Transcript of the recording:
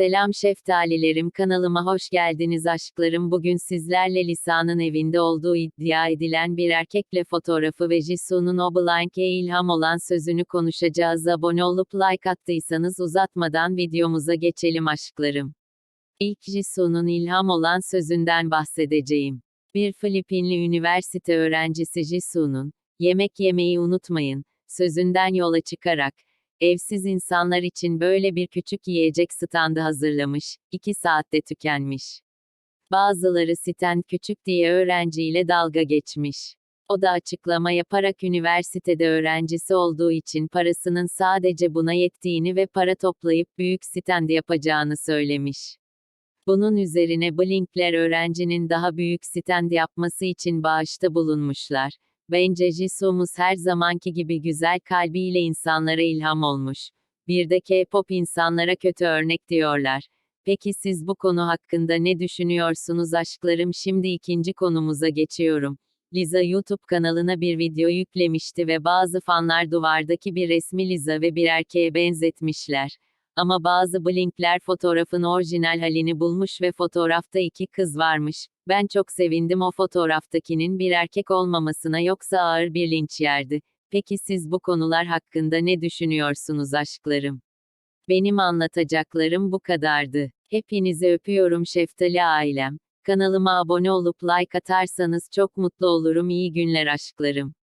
Selam şeftalilerim kanalıma hoş geldiniz aşklarım bugün sizlerle Lisa'nın evinde olduğu iddia edilen bir erkekle fotoğrafı ve Jisoo'nun o Blank'e ilham olan sözünü konuşacağız abone olup like attıysanız uzatmadan videomuza geçelim aşklarım. İlk Jisoo'nun ilham olan sözünden bahsedeceğim. Bir Filipinli üniversite öğrencisi Jisoo'nun, yemek yemeyi unutmayın, sözünden yola çıkarak, evsiz insanlar için böyle bir küçük yiyecek standı hazırlamış, 2 saatte tükenmiş. Bazıları siten küçük diye öğrenciyle dalga geçmiş. O da açıklama yaparak üniversitede öğrencisi olduğu için parasının sadece buna yettiğini ve para toplayıp büyük stand yapacağını söylemiş. Bunun üzerine Blinkler öğrencinin daha büyük stand yapması için bağışta bulunmuşlar. Bence Jisoo'muz her zamanki gibi güzel kalbiyle insanlara ilham olmuş. Bir de K-pop insanlara kötü örnek diyorlar. Peki siz bu konu hakkında ne düşünüyorsunuz aşklarım? Şimdi ikinci konumuza geçiyorum. Liza YouTube kanalına bir video yüklemişti ve bazı fanlar duvardaki bir resmi Liza ve bir erkeğe benzetmişler. Ama bazı Blinkler fotoğrafın orijinal halini bulmuş ve fotoğrafta iki kız varmış. Ben çok sevindim o fotoğraftakinin bir erkek olmamasına yoksa ağır bir linç yerdi. Peki siz bu konular hakkında ne düşünüyorsunuz aşklarım? Benim anlatacaklarım bu kadardı. Hepinizi öpüyorum şeftali ailem. Kanalıma abone olup like atarsanız çok mutlu olurum. İyi günler aşklarım.